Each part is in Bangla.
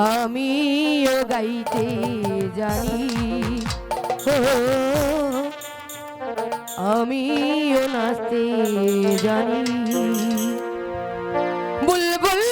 আমিও গাইতে জানি। ও আমিও নাচতে জানি। বুলবুল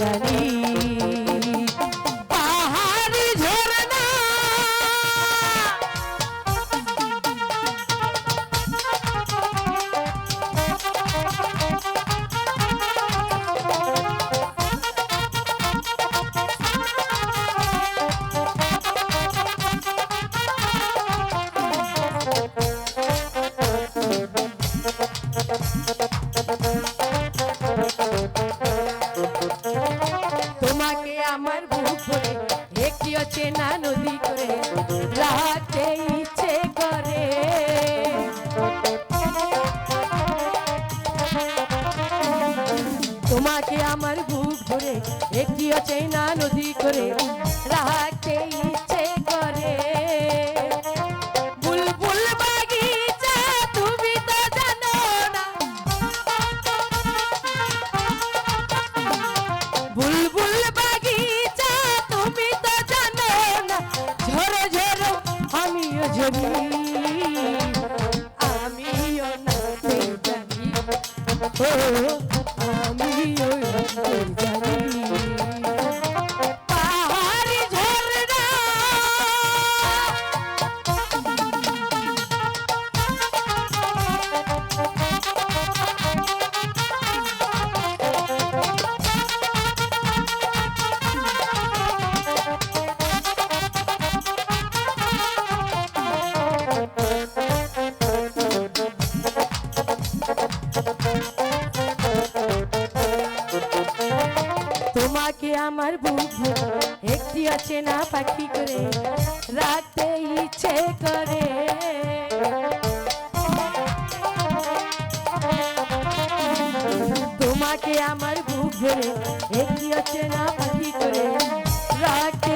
গাইতে আমার বুক ভরে একটি চেনা নদী করে, রাতে ইচ্ছে করে। তোমাকে আমার বুক ভরে, একটি চেনা নদী করে, রাতে ইচ্ছে আমিও না জানি। ও তোমাকে আমার বুক একটি আছে না পাখি করে, রাখতে ইচ্ছে করে। তোমাকে আমার বুক একটি আছে না পাখি করে, রাখতে